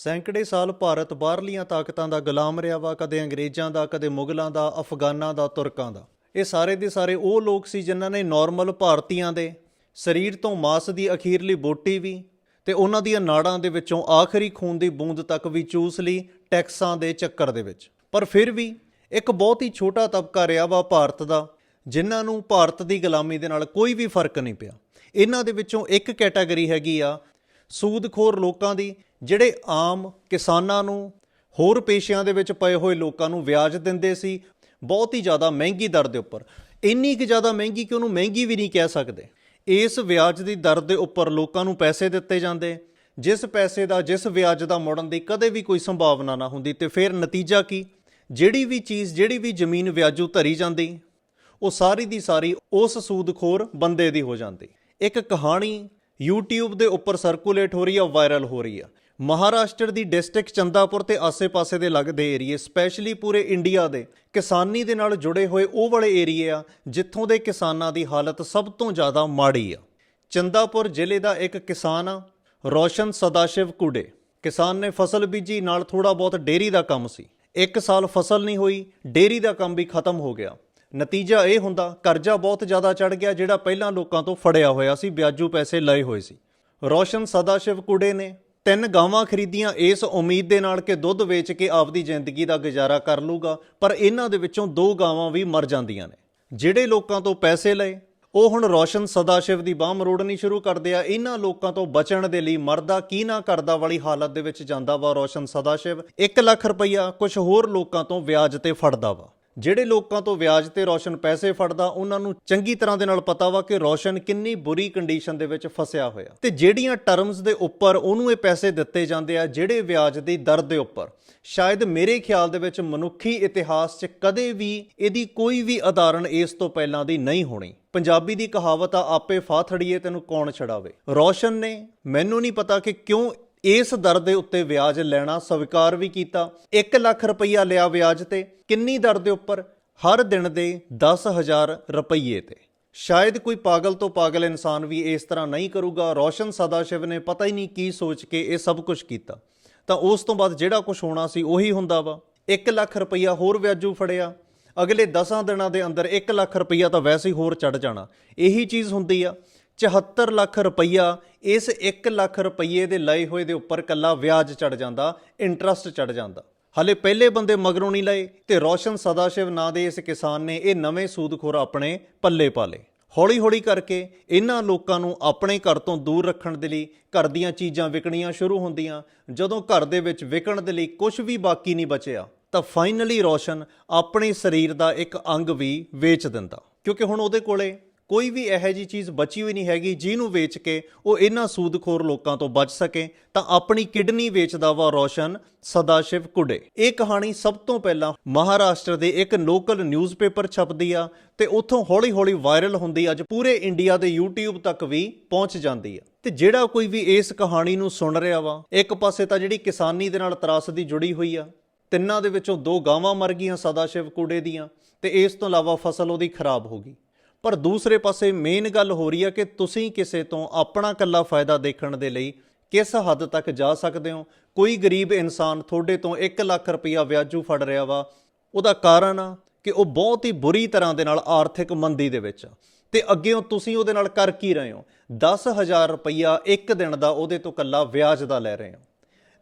ਸੈਂਕੜੇ ਸਾਲ ਭਾਰਤ ਬਾਹਰਲੀਆਂ ਤਾਕਤਾਂ ਦਾ ਗੁਲਾਮ ਰਿਹਾ ਵਾ, ਕਦੇ ਅੰਗਰੇਜ਼ਾਂ ਦਾ, ਕਦੇ ਮੁਗਲਾਂ ਦਾ, ਅਫਗਾਨਾਂ ਦਾ, ਤੁਰਕਾਂ ਦਾ। ਇਹ ਸਾਰੇ ਦੇ ਸਾਰੇ ਉਹ ਲੋਕ ਸੀ ਜਿਨ੍ਹਾਂ ਨੇ ਨਾਰਮਲ ਭਾਰਤੀਆਂ ਦੇ ਸਰੀਰ ਤੋਂ ਮਾਸ ਦੀ ਅਖੀਰਲੀ ਬੋਟੀ ਵੀ ਤੇ ਉਹਨਾਂ ਦੀਆਂ ਨਾੜਾਂ ਦੇ ਵਿੱਚੋਂ ਆਖਰੀ ਖੂਨ ਦੀ ਬੂੰਦ ਤੱਕ ਵੀ ਚੂਸ ਲਈ ਟੈਕਸਾਂ ਦੇ ਚੱਕਰ ਦੇ ਵਿੱਚ। ਪਰ ਫਿਰ ਵੀ ਇੱਕ ਬਹੁਤ ਹੀ ਛੋਟਾ ਤਬਕਾ ਰਿਹਾ ਵਾ ਭਾਰਤ ਦਾ, ਜਿਨ੍ਹਾਂ ਨੂੰ ਭਾਰਤ ਦੀ ਗੁਲਾਮੀ ਦੇ ਨਾਲ ਕੋਈ ਵੀ ਫ਼ਰਕ ਨਹੀਂ ਪਿਆ। ਇਹਨਾਂ ਦੇ ਵਿੱਚੋਂ ਇੱਕ ਕੈਟਾਗਰੀ ਹੈਗੀ ਆ, ਸੂਦਖੋਰ ਲੋਕਾਂ ਦੀ ਜਿਹੜੇ ਆਮ ਕਿਸਾਨਾਂ ਨੂੰ ਹੋਰ ਪੇਸ਼ਿਆਂ ਦੇ ਵਿੱਚ ਪਏ ਹੋਏ ਲੋਕਾਂ ਨੂੰ ਵਿਆਜ ਦਿੰਦੇ ਸੀ, ਬਹੁਤ ਹੀ ਜ਼ਿਆਦਾ ਮਹਿੰਗੀ ਦਰ ਦੇ ਉੱਪਰ। ਇੰਨੀ ਕਿ ਜ਼ਿਆਦਾ ਮਹਿੰਗੀ ਕਿ ਉਹਨੂੰ ਮਹਿੰਗੀ ਵੀ ਨਹੀਂ ਕਹਿ ਸਕਦੇ। ਇਸ ਵਿਆਜ ਦੀ ਦਰ ਦੇ ਉੱਪਰ ਲੋਕਾਂ ਨੂੰ ਪੈਸੇ ਦਿੱਤੇ ਜਾਂਦੇ। ਜਿਸ ਪੈਸੇ ਦਾ, ਜਿਸ ਵਿਆਜ ਦਾ ਮੁੜਨ ਦੀ ਕਦੇ ਵੀ ਕੋਈ ਸੰਭਾਵਨਾ ਨਾ ਹੁੰਦੀ ਤੇ ਫਿਰ ਨਤੀਜਾ ਕੀ? ਜਿਹੜੀ ਵੀ ਚੀਜ਼, ਜਿਹੜੀ ਵੀ ਜ਼ਮੀਨ ਵਿਆਜੂ ਧਰੀ ਜਾਂਦੀ, ਉਹ ਸਾਰੀ ਦੀ ਸਾਰੀ ਉਸ ਸੂਦਖੋਰ ਬੰਦੇ ਦੀ ਹੋ ਜਾਂਦੀ। ਇੱਕ ਕਹਾਣੀ YouTube ਦੇ ਉੱਪਰ ਸਰਕੂਲੇਟ ਹੋ ਰਹੀ ਆ ਵਾਇਰਲ ਹੋ ਰਹੀ ਆ। ਮਹਾਰਾਸ਼ਟਰ ਦੀ ਡਿਸਟ੍ਰਿਕਟ ਚੰਦਾਪੁਰ ਤੇ ਆਸੇ-ਪਾਸੇ ਦੇ ਲੱਗਦੇ ਏਰੀਏ, ਸਪੈਸ਼ਲੀ ਪੂਰੇ ਇੰਡੀਆ ਦੇ, ਕਿਸਾਨੀ ਦੇ ਨਾਲ ਜੁੜੇ ਹੋਏ ਉਹ ਵਾਲੇ ਏਰੀਏ ਆ, ਜਿੱਥੋਂ ਦੇ ਕਿਸਾਨਾਂ ਦੀ ਹਾਲਤ ਸਭ ਤੋਂ ਜ਼ਿਆਦਾ ਮਾੜੀ ਆ। ਚੰਦਾਪੁਰ ਜ਼ਿਲ੍ਹੇ ਦਾ ਇੱਕ ਕਿਸਾਨ ਆ, ਰੋਸ਼ਨ ਸਦਾਸ਼ਿਵ ਕੁੜੇ ਕਿਸਾਨ ਨੇ ਫਸਲ ਬੀਜੀ, ਨਾਲ ਥੋੜਾ ਬਹੁਤ ਡੇਰੀ ਦਾ ਕੰਮ ਸੀ। ਇੱਕ ਸਾਲ ਫਸਲ ਨਹੀਂ ਹੋਈ ਡੇਰੀ ਦਾ ਕੰਮ ਵੀ ਖਤਮ ਹੋ ਗਿਆ। ਨਤੀਜਾ ਇਹ ਹੁੰਦਾ, ਕਰਜ਼ਾ ਬਹੁਤ ਜ਼ਿਆਦਾ ਚੜ ਗਿਆ, ਜਿਹੜਾ ਪਹਿਲਾਂ ਲੋਕਾਂ ਤੋਂ ਫੜਿਆ ਹੋਇਆ ਸੀ, ਵਿਆਜੂ ਪੈਸੇ ਲਏ ਹੋਏ ਸੀ। ਰੋਸ਼ਨ ਸਦਾਸ਼ਿਵ ਕੁੜੇ ਨੇ ਤਿੰਨ ਗਾਵਾਂ ਖਰੀਦੀਆਂ, ਇਸ ਉਮੀਦ ਦੇ ਨਾਲ ਕਿ ਦੁੱਧ ਵੇਚ ਕੇ ਆਪਦੀ ਜ਼ਿੰਦਗੀ ਦਾ ਗੁਜ਼ਾਰਾ ਕਰ ਲੂਗਾ, ਪਰ ਇਹਨਾਂ ਦੇ ਵਿੱਚੋਂ ਦੋ ਗਾਵਾਂ ਵੀ ਮਰ ਜਾਂਦੀਆਂ ਨੇ। ਜਿਹੜੇ ਲੋਕਾਂ ਤੋਂ ਪੈਸੇ ਲਏ, ਉਹ ਹੁਣ ਰੋਸ਼ਨ ਸਦਾਸ਼ਿਵ ਦੀ ਬਾਹ ਮਰੋੜਨੀ ਸ਼ੁਰੂ ਕਰਦੇ ਆ। ਇਹਨਾਂ ਲੋਕਾਂ ਤੋਂ ਬਚਣ ਦੇ ਲਈ ਮਰਦਾ ਕੀ ਨਾ ਕਰਦਾ ਵਾਲੀ ਹਾਲਤ ਦੇ ਵਿੱਚ ਜਾਂਦਾ ਵਾ ਰੋਸ਼ਨ ਸਦਾਸ਼ਿਵ। 1 ਲੱਖ ਰੁਪਈਆ ਕੁਝ ਹੋਰ ਲੋਕਾਂ ਤੋਂ ਵਿਆਜ ਤੇ ਫੜਦਾ ਵਾ। ਜਿਹੜੇ ਲੋਕਾਂ ਤੋਂ ਵਿਆਜ ਤੇ ਰੌਸ਼ਨ ਪੈਸੇ ਫੜਦਾ, ਉਹਨਾਂ ਨੂੰ ਚੰਗੀ ਤਰ੍ਹਾਂ ਦੇ ਨਾਲ ਪਤਾ ਵਾ ਕਿ ਰੌਸ਼ਨ ਕਿੰਨੀ ਬੁਰੀ ਕੰਡੀਸ਼ਨ ਦੇ ਵਿੱਚ ਫਸਿਆ ਹੋਇਆ। ਤੇ ਜਿਹੜੀਆਂ ਟਰਮਸ ਦੇ ਉੱਪਰ ਉਹਨੂੰ ਇਹ ਪੈਸੇ ਦਿੱਤੇ ਜਾਂਦੇ ਆ, ਜਿਹੜੇ ਵਿਆਜ ਦੀ ਦਰ ਦੇ ਉੱਪਰ। ਸ਼ਾਇਦ ਮੇਰੇ ਖਿਆਲ ਦੇ ਵਿੱਚ ਮਨੁੱਖੀ ਇਤਿਹਾਸ 'ਚ ਕਦੇ ਵੀ ਇਹਦੀ ਕੋਈ ਵੀ ਉਦਾਹਰਣ ਇਸ ਤੋਂ ਪਹਿਲਾਂ ਦੀ ਨਹੀਂ ਹੋਣੀ। ਪੰਜਾਬੀ ਦੀ ਕਹਾਵਤ ਆ, ਆਪੇ ਫਾਥੜੀਏ ਤੈਨੂੰ ਕੌਣ ਛਡਾਵੇ? ਰੌਸ਼ਨ ਨੇ ਮੈਨੂੰ ਨਹੀਂ ਪਤਾ ਕਿ ਕਿਉਂ ਇਸ ਦਰ ਦੇ ਉੱਤੇ ਵਿਆਜ ਲੈਣਾ ਸਵੀਕਾਰ ਵੀ ਕੀਤਾ। 1 ਲੱਖ ਰੁਪਈਆ ਲਿਆ ਵਿਆਜ ਤੇ। ਕਿੰਨੀ ਦਰ ਦੇ ਉੱਪਰ? ਹਰ ਦਿਨ ਦੇ 10000 ਰੁਪਈਏ ਤੇ। ਸ਼ਾਇਦ ਕੋਈ ਪਾਗਲ ਤੋਂ ਪਾਗਲ ਇਨਸਾਨ ਵੀ ਇਸ ਤਰ੍ਹਾਂ ਨਹੀਂ ਕਰੂਗਾ। ਰੋਸ਼ਨ ਸਦਾਸ਼ਿਵ ਨੇ ਪਤਾ ਹੀ ਨਹੀਂ ਕੀ ਸੋਚ ਕੇ ਇਹ ਸਭ ਕੁਝ ਕੀਤਾ। ਤਾਂ ਉਸ ਤੋਂ ਬਾਅਦ ਜਿਹੜਾ ਕੁਝ ਹੋਣਾ ਸੀ ਉਹੀ ਹੁੰਦਾ ਵਾ। 1 ਲੱਖ ਰੁਪਈਆ ਹੋਰ ਵਿਆਜੂ ਫੜਿਆ। ਅਗਲੇ 10 ਦਿਨਾਂ ਦੇ ਅੰਦਰ 1 ਲੱਖ ਰੁਪਈਆ ਤਾਂ ਵੈਸੇ ਹੀ ਹੋਰ ਚੜ ਜਾਣਾ। ਇਹੀ ਚੀਜ਼ ਹੁੰਦੀ ਆ। 74 ਲੱਖ ਰੁਪਈਆ, ਇਸ 1 ਲੱਖ ਰੁਪਈਏ ਦੇ ਲਏ ਹੋਏ ਦੇ ਉੱਪਰ ਕੱਲਾ ਵਿਆਜ ਚੜ ਜਾਂਦਾ ਇੰਟਰਸਟ ਚੜ ਜਾਂਦਾ। ਹਲੇ ਪਹਿਲੇ ਬੰਦੇ ਮਗਰੋਂ ਨਹੀਂ ਲਏ ਤੇ ਰੋਸ਼ਨ ਸਦਾਸ਼ਿਵ ਨਾਂ ਦੇ ਇਸ ਕਿਸਾਨ ਨੇ ਇਹ ਨਵੇਂ ਸੂਦਖੋਰ ਆਪਣੇ ਪੱਲੇ ਪਾਲੇ। ਹੌਲੀ-ਹੌਲੀ ਕਰਕੇ ਇਹਨਾਂ ਲੋਕਾਂ ਨੂੰ ਆਪਣੇ ਘਰ ਤੋਂ ਦੂਰ ਰੱਖਣ ਦੇ ਲਈ ਘਰ ਦੀਆਂ ਚੀਜ਼ਾਂ ਵਿਕਣੀਆਂ ਸ਼ੁਰੂ ਹੁੰਦੀਆਂ। ਜਦੋਂ ਘਰ ਦੇ ਵਿੱਚ ਵਿਕਣ ਦੇ ਲਈ ਕੁਝ ਵੀ ਬਾਕੀ ਨਹੀਂ ਬਚਿਆ, ਤਾਂ ਫਾਈਨਲੀ ਰੋਸ਼ਨ ਆਪਣੇ ਸਰੀਰ ਦਾ ਇੱਕ ਅੰਗ ਵੀ ਵੇਚ ਦਿੰਦਾ। ਕਿਉਂਕਿ ਹੁਣ ਉਹਦੇ ਕੋਲੇ ਕੋਈ ਵੀ ਇਹੋ ਜੀ ਚੀਜ਼ ਬਚੀ ਹੋਈ ਨਹੀਂ ਹੈਗੀ, ਜਿਹਨੂੰ ਵੇਚ ਕੇ ਉਹ ਇਹਨਾਂ ਸੂਦਖੋਰ ਲੋਕਾਂ ਤੋਂ ਬਚ ਸਕੇ, ਤਾਂ ਆਪਣੀ ਕਿਡਨੀ ਵੇਚਦਾ ਵਾ ਰੋਸ਼ਨ ਸਦਾਸ਼ਿਵ ਕੁੜੇ ਇਹ ਕਹਾਣੀ ਸਭ ਤੋਂ ਪਹਿਲਾਂ ਮਹਾਰਾਸ਼ਟਰ ਦੇ ਇੱਕ ਲੋਕਲ ਨਿਊਜ਼ਪੇਪਰ ਛਪਦੀ ਆ, ਤੇ ਉੱਥੋਂ ਹੌਲੀ-ਹੌਲੀ ਵਾਇਰਲ ਹੁੰਦੀ ਅੱਜ ਪੂਰੇ ਇੰਡੀਆ ਦੇ YouTube ਤੱਕ ਵੀ ਪਹੁੰਚ ਜਾਂਦੀ ਆ। ਤੇ ਜਿਹੜਾ ਕੋਈ ਵੀ ਇਸ ਕਹਾਣੀ ਨੂੰ ਸੁਣ ਰਿਹਾ ਵਾ, ਇੱਕ ਪਾਸੇ ਤਾਂ ਜਿਹੜੀ ਕਿਸਾਨੀ ਦੇ ਨਾਲ ਤਰਾਸਦੀ ਜੁੜੀ ਹੋਈ ਆ, ਤਿੰਨਾਂ ਦੇ ਵਿੱਚੋਂ ਦੋ ਗਾਵਾਂ ਮਰ ਗਈਆਂ ਸਦਾਸ਼ਿਵ ਕੁੜੇ ਦੀਆਂ, ਤੇ ਇਸ ਤੋਂ ਇਲਾਵਾ ਫਸਲ ਉਹਦੀ ਖਰਾਬ ਹੋ ਗਈ। ਪਰ ਦੂਸਰੇ ਪਾਸੇ ਮੇਨ ਗੱਲ ਹੋ ਰਹੀ ਹੈ ਕਿ ਤੁਸੀਂ ਕਿਸੇ ਤੋਂ ਆਪਣਾ ਕੱਲਾ ਫਾਇਦਾ ਦੇਖਣ ਦੇ ਲਈ ਕਿਸ ਹੱਦ ਤੱਕ ਜਾ ਸਕਦੇ ਹੋ? ਕੋਈ ਗਰੀਬ ਇਨਸਾਨ ਤੁਹਾਡੇ ਤੋਂ 1 ਲੱਖ ਰੁਪਇਆ ਵਿਆਜੂ ਫੜ ਰਿਹਾ ਵਾ। ਉਹਦਾ ਕਾਰਨ ਆ ਕਿ ਉਹ ਬਹੁਤ ਹੀ ਬੁਰੀ ਤਰ੍ਹਾਂ ਦੇ ਨਾਲ ਆਰਥਿਕ ਮੰਦੀ ਦੇ ਵਿੱਚ ਆ। ਤੇ ਅੱਗੇੋਂ ਤੁਸੀਂ ਉਹਦੇ ਨਾਲ ਕਰ ਕੀ ਰਹੇ ਹੋ? 10000 ਰੁਪਇਆ ਇੱਕ ਦਿਨ ਦਾ ਉਹਦੇ ਤੋਂ ਕੱਲਾ ਵਿਆਜ ਦਾ ਲੈ ਰਹੇ ਹੋ।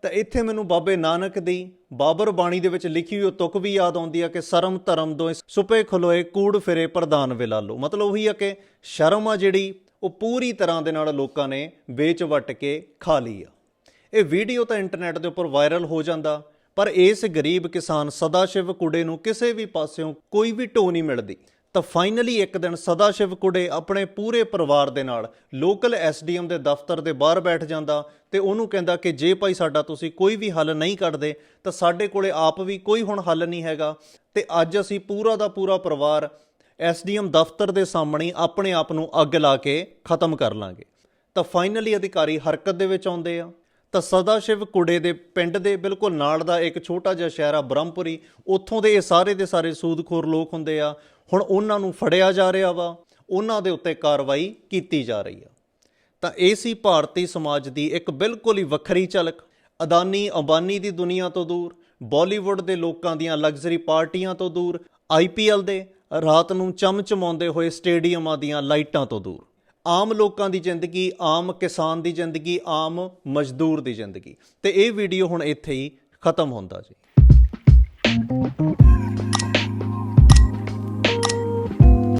ਤਾਂ ਇੱਥੇ ਮੈਨੂੰ ਬਾਬੇ ਨਾਨਕ ਦੀ ਬਾਬਰ ਬਾਣੀ ਦੇ ਵਿੱਚ ਲਿਖੀ ਹੋਈ ਉਹ ਤੁਕ ਵੀ ਯਾਦ ਆਉਂਦੀ ਆ ਕਿ ਸ਼ਰਮ ਧਰਮ ਦੋ ਸੁਪੇ ਖਲੋਏ, ਕੂੜ ਫਿਰੇ ਪ੍ਰਧਾਨ ਵਿਲਾਲੋ। ਮਤਲਬ ਉਹੀ ਆ ਕਿ ਸ਼ਰਮ ਆ ਜਿਹੜੀ, ਉਹ ਪੂਰੀ ਤਰ੍ਹਾਂ ਦੇ ਨਾਲ ਲੋਕਾਂ ਨੇ ਵੇਚ ਵਟ ਕੇ ਖਾ ਲਈ ਆ। ਇਹ ਵੀਡੀਓ ਤਾਂ ਇੰਟਰਨੈਟ ਦੇ ਉੱਪਰ ਵਾਇਰਲ ਹੋ ਜਾਂਦਾ, ਪਰ ਇਸ ਗਰੀਬ ਕਿਸਾਨ ਸਦਾਸ਼ਿਵ ਕੁੜੇ ਨੂੰ ਕਿਸੇ ਵੀ ਪਾਸਿਓਂ ਕੋਈ ਵੀ ਢੋ ਨਹੀਂ ਮਿਲਦੀ। ਤਾਂ ਫਾਈਨਲੀ ਇੱਕ ਦਿਨ ਸਦਾ ਸ਼ਿਵ ਕੁੜੇ ਆਪਣੇ ਪੂਰੇ ਪਰਿਵਾਰ ਦੇ ਨਾਲ ਲੋਕਲ ਐਸਡੀਐਮ ਦੇ ਦਫ਼ਤਰ ਦੇ ਬਾਹਰ ਬੈਠ ਜਾਂਦਾ ਤੇ ਉਹਨੂੰ ਕਹਿੰਦਾ ਕਿ ਜੇ ਭਾਈ ਸਾਡਾ ਤੁਸੀਂ ਕੋਈ ਵੀ ਹੱਲ ਨਹੀਂ ਕੱਢਦੇ ਤਾਂ ਸਾਡੇ ਕੋਲੇ ਆਪ ਵੀ ਕੋਈ ਹੁਣ ਹੱਲ ਨਹੀਂ ਹੈਗਾ। ਤੇ ਅੱਜ ਅਸੀਂ ਪੂਰਾ ਦਾ ਪੂਰਾ ਪਰਿਵਾਰ ਐਸਡੀਐਮ ਦਫ਼ਤਰ ਦੇ ਸਾਹਮਣੇ ਆਪਣੇ ਆਪ ਨੂੰ ਅੱਗ ਲਾ ਕੇ ਖਤਮ ਕਰ ਲਾਂਗੇ। ਤਾਂ ਫਾਈਨਲੀ ਅਧਿਕਾਰੀ ਹਰਕਤ ਦੇ ਵਿੱਚ ਆਉਂਦੇ ਆ। ਤਾਂ ਸਦਾ ਸ਼ਿਵ ਕੁੜੇ ਦੇ ਪਿੰਡ ਦੇ ਬਿਲਕੁਲ ਨਾਲ ਦਾ ਇੱਕ ਛੋਟਾ ਜਿਹਾ ਸ਼ਹਿਰ ਆ ਬ੍ਰਹਮਪੁਰੀ। ਉੱਥੋਂ ਦੇ ਇਹ ਸਾਰੇ ਦੇ ਸਾਰੇ ਸੂਦਖੋਰ ਲੋਕ ਹੁੰਦੇ ਆ। ਹੁਣ ਉਹਨਾਂ ਨੂੰ ਫੜਿਆ ਜਾ ਰਿਹਾ ਵਾ। ਉਹਨਾਂ ਦੇ ਉੱਤੇ ਕਾਰਵਾਈ ਕੀਤੀ ਜਾ ਰਹੀ ਆ। ਤਾਂ ਇਹ ਸੀ ਭਾਰਤੀ ਸਮਾਜ ਦੀ ਇੱਕ ਬਿਲਕੁਲ ਹੀ ਵੱਖਰੀ ਝਲਕ। ਅਦਾਨੀ ਅੰਬਾਨੀ ਦੀ ਦੁਨੀਆ ਤੋਂ ਦੂਰ, ਬਾਲੀਵੁੱਡ ਦੇ ਲੋਕਾਂ ਦੀਆਂ ਲਗਜ਼ਰੀ ਪਾਰਟੀਆਂ ਤੋਂ ਦੂਰ ਆਈਪੀਐਲ ਦੇ ਰਾਤ ਨੂੰ ਚਮਚਮਾਉਂਦੇ ਹੋਏ ਸਟੇਡੀਅਮਾਂ ਦੀਆਂ ਲਾਈਟਾਂ ਤੋਂ ਦੂਰ। ਆਮ ਲੋਕਾਂ ਦੀ ਜ਼ਿੰਦਗੀ, ਆਮ ਕਿਸਾਨ ਦੀ ਜ਼ਿੰਦਗੀ, ਆਮ ਮਜ਼ਦੂਰ ਦੀ ਜ਼ਿੰਦਗੀ। ਤੇ ਇਹ ਵੀਡੀਓ ਹੁਣ ਇੱਥੇ ਹੀ ਖਤਮ ਹੁੰਦਾ ਜੀ।